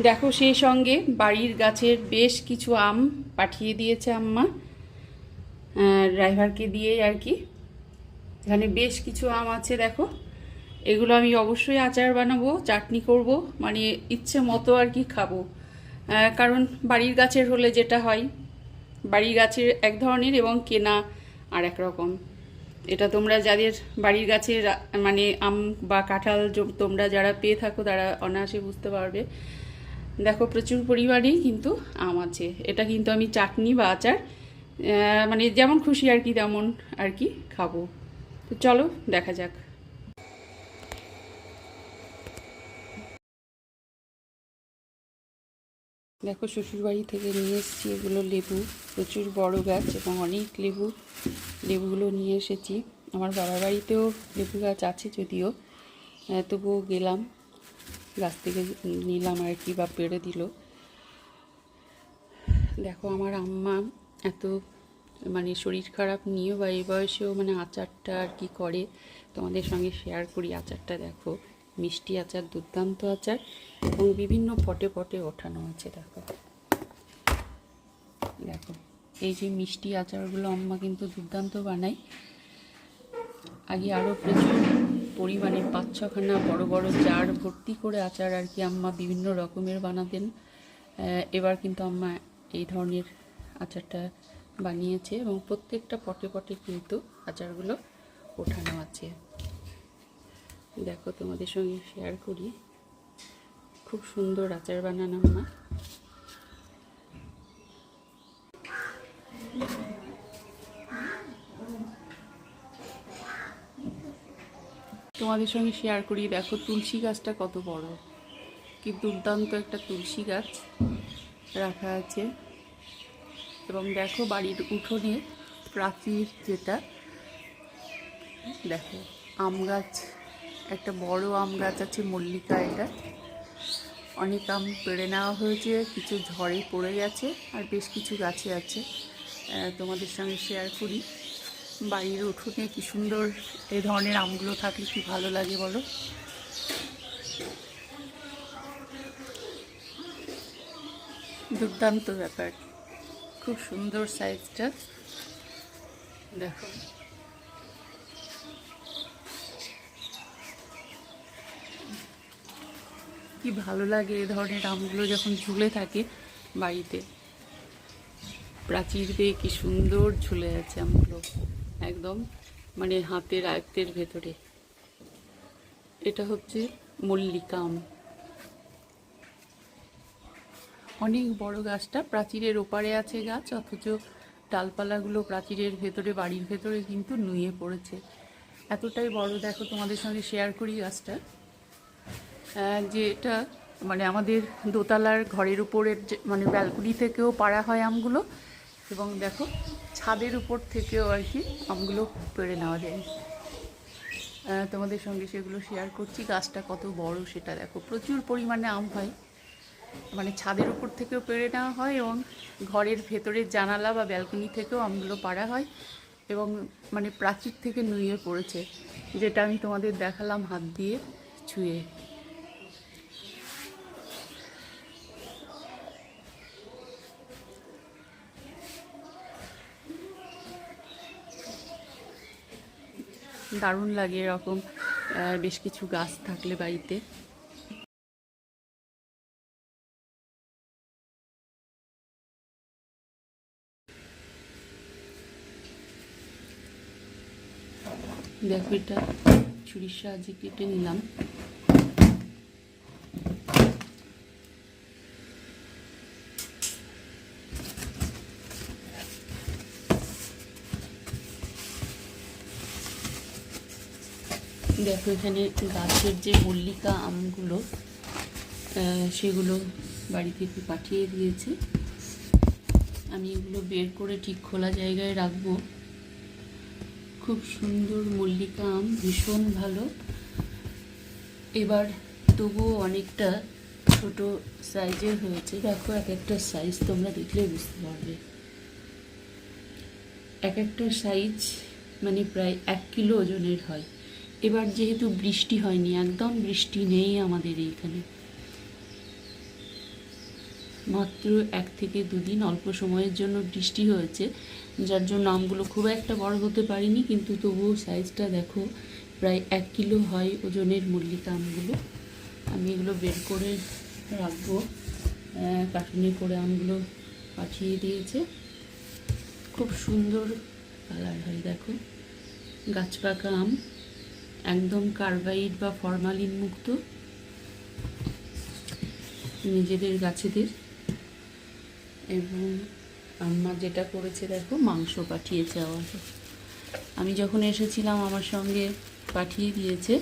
দেখো সেই সঙ্গে বাড়ির গাছের বেশ কিছু আম পাঠিয়ে দিয়েছে আম্মা। ড্রাইভারকে দিয়ে আর কি। এখানে বেশ কিছু আম আছে, দেখো। এগুলো আমি অবশ্যই আচার বানাবো, চাটনি করব মানে ইচ্ছে মতো আর কি খাব। কারণ বাড়ির গাছের হলে যেটা হয়, বাড়ির গাছের এক ধরনের এবং কেনা আর এক রকম। এটা তোমরা যাদের বাড়ির গাছের মানে আম বা কাঁঠাল তোমরা যারা পেয়ে থাকো, তারা অনায়াসে বুঝতে পারবে। দেখো প্রচুর পরিমাণেই কিন্তু আম আছে। এটা কিন্তু আমি চাটনি বা আচার মানে যেমন খুশি আর কি তেমন আর কি খাব। তো চলো দেখা যাক। দেখো শ্বশুরবাড়ি থেকে নিয়ে এসেছি এগুলো লেবু, প্রচুর বড় গাছ এবং অনেক লেবু, লেবুগুলো নিয়ে এসেছি। আমার বাবার বাড়িতেও লেবু গাছ আছে যদিও তবুও গেলাম। গাছ থেকে নিলাম আর কি, বা পেড়ে দিল। দেখো আমার আম্মা এত মানে শরীর খারাপ নিয়েও বা এই বয়সেও মানে আচারটা আর কি করে। তোমাদের সঙ্গে শেয়ার করি আচারটা, দেখো। মিষ্টি আচার, দুর্দান্ত আচার এবং বিভিন্ন পটে পটে ওঠানো আছে, দেখো। দেখো, এই যে মিষ্টি আচারগুলো আম্মা কিন্তু দুর্দান্ত বানায়। আগে আরও প্রচুর পরিমাণে পাঁচ ছখানা বড় বড় জার ভর্তি করে আচার আর কি আম্মা বিভিন্ন রকমের বানাতেন। এবার কিন্তু আম্মা এই ধরনের আচারটা বানিয়েছে এবং প্রত্যেকটা পটে পটে কিন্তু আচারগুলো ওঠানো আছে। দেখো তোমাদের সঙ্গে শেয়ার করি। খুব সুন্দর আচার বানানো আম্মা। তোমাদের সঙ্গে শেয়ার করি। দেখো, তুলসী গাছটা কত বড়। কি দুর্দান্ত একটা তুলসী গাছ রাখা আছে। এবং দেখো, বাড়ির উঠোনে প্রাচীর যেটা, দেখো, আম গাছ, একটা বড় আম গাছ আছে, মল্লিকা এটা। অনেক আম পেড়ে নেওয়া হয়েছে, কিছু ঝড়ে পড়ে গেছে, আর বেশ কিছু গাছে আছে। তোমাদের সঙ্গে শেয়ার করি। বাড়ির উঠোনে কি সুন্দর এই ধরনের আমগুলো থাকলে কি ভালো লাগে বলো? দুর্দান্ত ব্যাপার। খুব সুন্দর সাইজটা। দেখো। কি ভালো লাগে এ ধরনের আমগুলো যখন ঝুলে থাকে বাড়িতে। প্রাচীর দিয়ে কি সুন্দর ঝুলে আছে আমগুলো। একদম মানে হাতের আয়ত্তের ভেতরে। এটা হচ্ছে মল্লিকা আম অনেক বড় গাছটা প্রাচীরের ওপারে আছে গাছ, অথচ ডালপালাগুলো প্রাচীরের ভেতরে, বাড়ির ভেতরে কিন্তু নুয়ে পড়েছে। এতটাই বড়, দেখো তোমাদের সঙ্গে শেয়ার করি গাছটা। যে এটা মানে আমাদের দোতলার ঘরের উপরের মানে ব্যালকনি থেকেও পাড়া হয় আমগুলো। এবং দেখো ছাদের উপর থেকেও আর কি আমগুলো পেড়ে নেওয়া যায়। তোমাদের সঙ্গে সেগুলো শেয়ার করছি। গাছটা কত বড় সেটা দেখো। প্রচুর পরিমাণে আম হয়। মানে ছাদের উপর থেকেও পেড়ে নেওয়া হয় এবং ঘরের ভেতরের জানালা বা ব্যালকনি থেকেও আমগুলো পাড়া হয় এবং মানে প্রাচীর থেকে নুয়ে পড়েছে, যেটা আমি তোমাদের দেখালাম হাত দিয়ে ছুঁয়ে। দারুণ লাগে এরকম বেশ কিছু গাছ থাকলে বাড়িতে। দেখো এটা ছুরির সাহায্যে কেটে নিলাম। দেখো এখানে গাছের যে মল্লিকা আমগুলো সেগুলো বাড়ি থেকে পাঠিয়ে দিয়েছে। আমি এগুলো বের করে ঠিক খোলা জায়গায় রাখব। খুব সুন্দর মল্লিকা আম, ভীষণ ভালো। এবার তবুও অনেকটা ছোট সাইজের হয়েছে। দেখো এক একটা সাইজ তোমরা দেখলে বুঝতে পারবে। এক একটা সাইজ মানে প্রায় এক কিলো ওজনের হয়। এবার যেহেতু বৃষ্টি হয়নি একদম বৃষ্টি নেই আমাদের এইখানে। মাত্র এক থেকে দুদিন অল্প সময়ের জন্য বৃষ্টি হয়েছে যার জন্য আমগুলো খুব একটা বড় হতে পারিনি কিন্তু তবুও সাইজটা দেখো প্রায় এক কিলো হয় ওজনের মল্লিকা আমগুলো। আমি এগুলো বের করে রাখব। আহ, কার্টুনে করে আমগুলো পাঠিয়ে দিয়েছে। খুব সুন্দর কালার হয় দেখো। গাছ পাকা আম। একদম কার্বাইড বা ফরমালিন মুক্ত। নিজেদের, গাছেদের। এবং আম্মা যেটা করেছে, দেখো, মাংস পাঠিয়েছে আমাকে। আমি যখন এসেছিলাম, আমার সঙ্গে পাঠিয়ে দিয়েছে।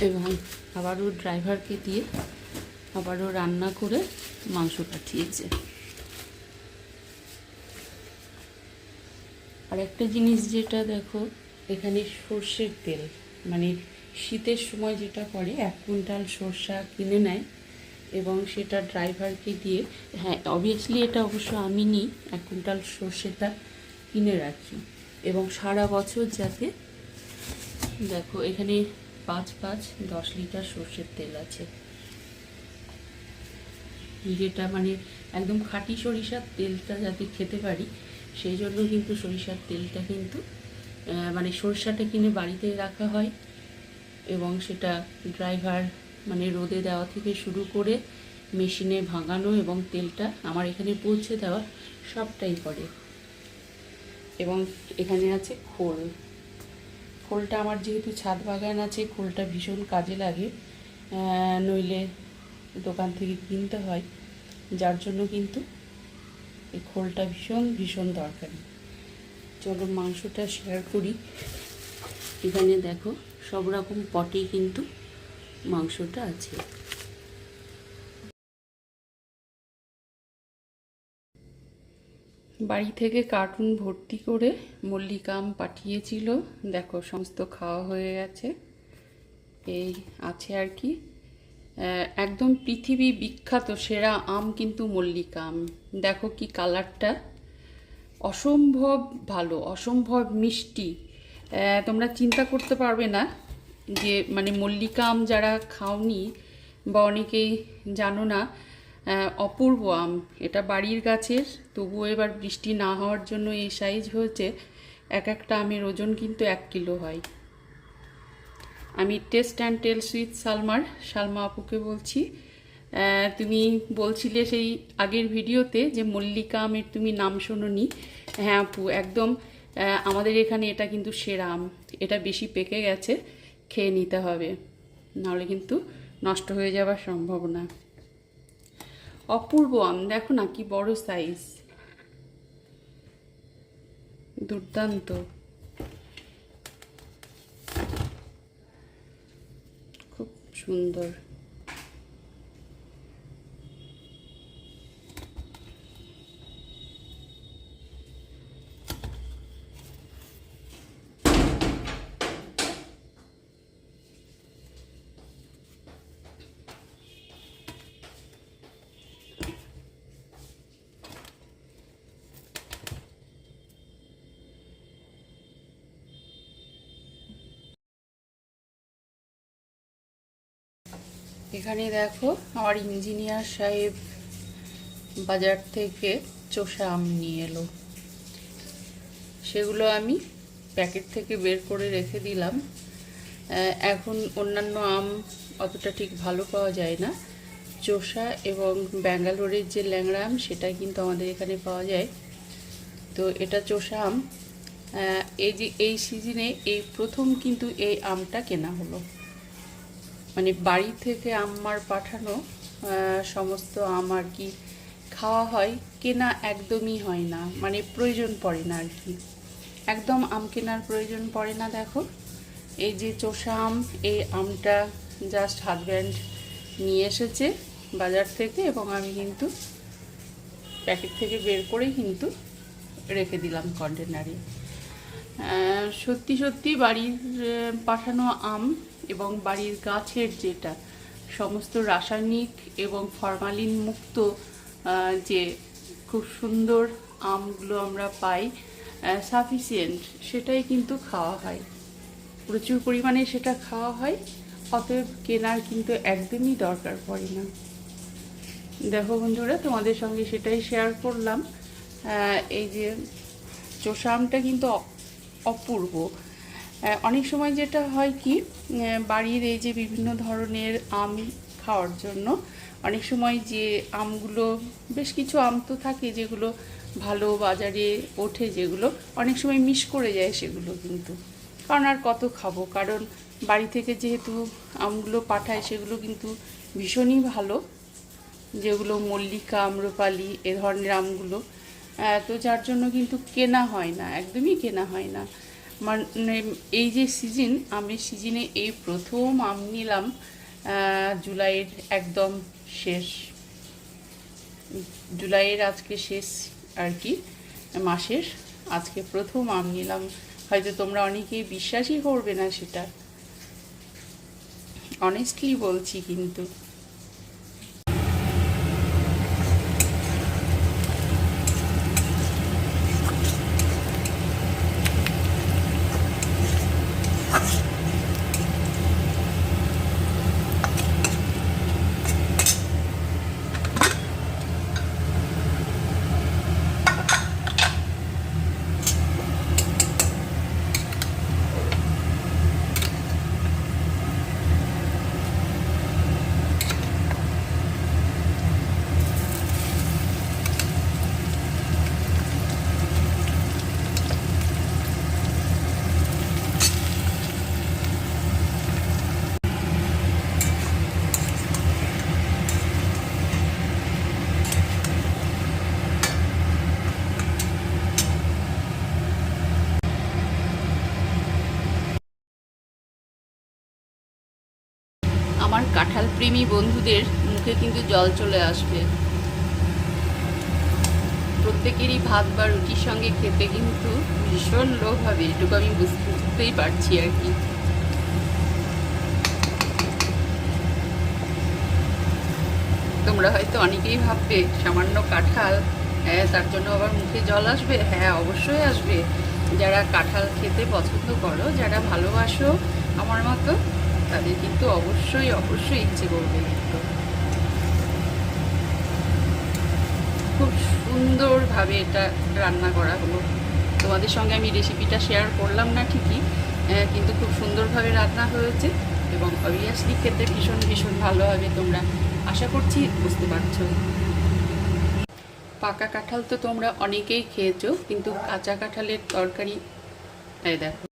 এবং আবারও ড্রাইভারকে দিয়ে আবারও রান্না করে মাংস পাঠিয়েছে। আর একটা জিনিস যেটা দেখো, এখানে সর্ষের তেল। মানে শীতের সময় যেটা করে, এক কুইন্টাল সর্ষা কিনে নেয় এবং সেটা ড্রাইভারকে দিয়ে হ্যাঁ অবভিয়াসলি এটা অবশ্য আমি নিই এক কুইন্টাল সর্ষেটা কিনে রাখি। এবং সারা বছর যাতে, দেখো, এখানে পাঁচ পাঁচ দশ লিটার সর্ষের তেল আছে। যেটা মানে একদম খাঁটি সরিষার তেলটা যাতে খেতে পারি সেই জন্য কিন্তু সরিষার তেলটা কিন্তু মানে সরিষাটা কিনে বাড়িতে রাখা হয় এবং সেটা ড্রাইভার মানে রোদে দেওয়া থেকে শুরু করে মেশিনে ভাঙানো এবং তেলটা আমার এখানে পৌঁছে দেওয়া সবটাই করে। এবং এখানে আছে খোল। খোলটা আমার যেহেতু ছাদ বাগান আছে, খোলটা ভীষণ কাজে লাগে নইলে দোকান থেকে কিনতে হয়। যার জন্য কিন্তু এই খোলটা ভীষণ ভীষণ দরকারি। চলো মাংসটা শেয়ার করি। এখানে দেখো, সব রকম পটে কিন্তু মাংসটা আছে। বাড়ি থেকে কার্টুন ভর্তি করে মল্লিকাম পাঠিয়েছিল। দেখো, সমস্ত খাওয়া হয়ে গেছে। এই আছে আর কি। একদম পৃথিবী বিখ্যাত সেরা আম কিন্তু মল্লিকা আম। দেখো কি কালারটা। অসম্ভব ভালো, অসম্ভব মিষ্টি। তোমরা চিন্তা করতে পারবে না যে মানে মল্লিকা আম যারা খাওনি বা অনেকেই জানো না অপূর্ব আম। এটা বাড়ির গাছের, তবুও এবার বৃষ্টি না হওয়ার জন্য এই সাইজ হয়েছে। এক একটা আমের ওজন কিন্তু এক কিলো হয়। আমি টেস্ট অ্যান্ড টেল সুইথ সালমার সালমা আপুকে বলছি। তুমি বলছিলে সেই আগের ভিডিওতে যে মল্লিকা আমের তুমি নাম শোনোনি। হ্যাঁ আপু, একদম আমাদের এখানে এটা কিন্তু সেরা আম। এটা বেশি পেকে গেছে, খেয়ে নিতে হবে। নাহলে কিন্তু নষ্ট হয়ে যাওয়ার সম্ভাবনা। অপূর্ব আম, দেখো না কি বড় সাইজ দুর্দান্ত। সুন্দর। এখানে দেখো আমার ইঞ্জিনিয়ার সাহেব বাজার থেকে চোষা আম নিয়ে এলো। সেগুলো আমি প্যাকেট থেকে বের করে রেখে দিলাম। এখন অন্যান্য আম অতটা ঠিক ভালো পাওয়া যায় না। চোষা এবং ব্যাঙ্গালোরের যে ল্যাংড়া আম সেটা কিন্তু আমাদের এখানে পাওয়া যায়। তো এটা চোষা আম। এই যে এই সিজনে এই প্রথম কিন্তু এই আমটা কেনা হলো। মানে বাড়ি থেকে আম্মার পাঠানো সমস্ত আম আর কি খাওয়া হয়, কেনা একদমই হয় না। মানে প্রয়োজন পড়ে না আর কি। একদম আম কেনার প্রয়োজন পড়ে না, দেখো। এই যে চোষা আম, এই আমটা জাস্ট হাজব্যান্ড নিয়ে এসেছে বাজার থেকে এবং আমি কিন্তু প্যাকেট থেকে বের করেই কিন্তু রেখে দিলাম কন্টেনারে সত্যি সত্যি বাড়ির পাঠানো আম এবং বাড়ির গাছের যেটা, সমস্ত রাসায়নিক এবং ফরমালিন মুক্ত যে খুব সুন্দর আমগুলো আমরা পাই সাফিসিয়েন্ট সেটাই কিন্তু খাওয়া হয়। প্রচুর পরিমাণে সেটা খাওয়া হয়, অতএব কেনার কিন্তু একদমই দরকার পড়ে না। দেখো বন্ধুরা, তোমাদের সঙ্গে সেটাই শেয়ার করলাম। এই যে চোষা আমটা কিন্তু অপূর্ব। অনেক সময় যেটা হয় কি বাড়ির এই যে বিভিন্ন ধরনের আম খাওয়ার জন্য অনেক সময় যে আমগুলো, বেশ কিছু আম তো থাকে যেগুলো ভালো বাজারে ওঠে যেগুলো, অনেক সময় মিস করে যায় সেগুলো কিন্তু। কারণ আর কত খাব? কারণ বাড়ি থেকে যেহেতু আমগুলো পাঠায় সেগুলো কিন্তু ভীষণই ভালো। যেগুলো মল্লিকা, আম্রপালি, এ ধরনের আমগুলো তো যার জন্য কিন্তু কেনা হয় না, একদমই কেনা হয় না। মানে এই যে সিজন আমের সিজনে এই প্রথম আম নিলাম জুলাইয়ের একদম শেষ, জুলাইয়ের আজকে শেষ আর কি, মাসের আজকে প্রথম আম নিলাম। হয়তো তোমরা অনেকেই বিশ্বাসই করবে না সেটা। অনেস্টলি বলছি কিন্তু আমার কাঁঠাল প্রেমী বন্ধুদের মুখে কিন্তু জল চলে আসবে। প্রত্যেকেরই ভাত বা রুটির সঙ্গে খেতে কিন্তু ভীষণ লোভ হবে, এটুকু আমি বুঝতে বুঝতেই পারছি আর কি। তোমরা হয়তো অনেকেই ভাববে, সামান্য কাঁঠাল হ্যাঁ তার জন্য আবার মুখে জল আসবে? হ্যাঁ অবশ্যই আসবে। যারা কাঁঠাল খেতে পছন্দ করো, যারা ভালোবাসো আমার মতো তাদের কিন্তু অবশ্যই অবশ্যই ইচ্ছে করবে কিন্তু। খুব সুন্দরভাবে এটা রান্না করা হলো। তোমাদের সঙ্গে আমি রেসিপিটা শেয়ার করলাম না ঠিকই কিন্তু খুব সুন্দরভাবে রান্না হয়েছে এবং অবভিয়াসলি খেতে ভীষণ ভীষণ ভালো হবে তোমরা। আশা করছি বুঝতে পারছ। পাকা কাঁঠাল তো তোমরা অনেকেই খেয়েছো, কিন্তু কাঁচা কাঁঠালের তরকারি, এই দেখো।